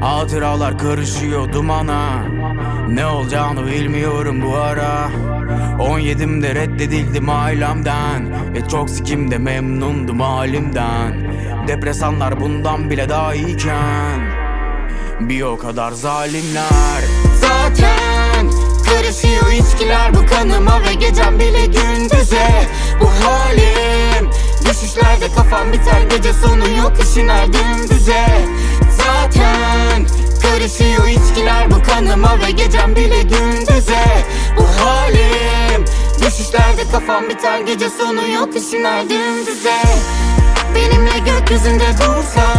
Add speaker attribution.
Speaker 1: Hatıralar karışıyor dumana. Ne olacağını bilmiyorum bu ara. 17'imde reddedildim ailemden. Ve çok sikimde memnundum halimden. Depresanlar bundan bile daha iyiken. Bir o kadar zalimler.
Speaker 2: Zaten karışıyor içkiler bu kanıma Ve gecem bile gündüze. Bu halim Düşüşlerde kafam biter gece sonu yok işin her Zaten içkiler bu kanıma Ve gecem bile gündüze. Bu halim Düşüşlerde kafam biter gece sonu yok işin her dümdüze. Benimle gökyüzünde dursan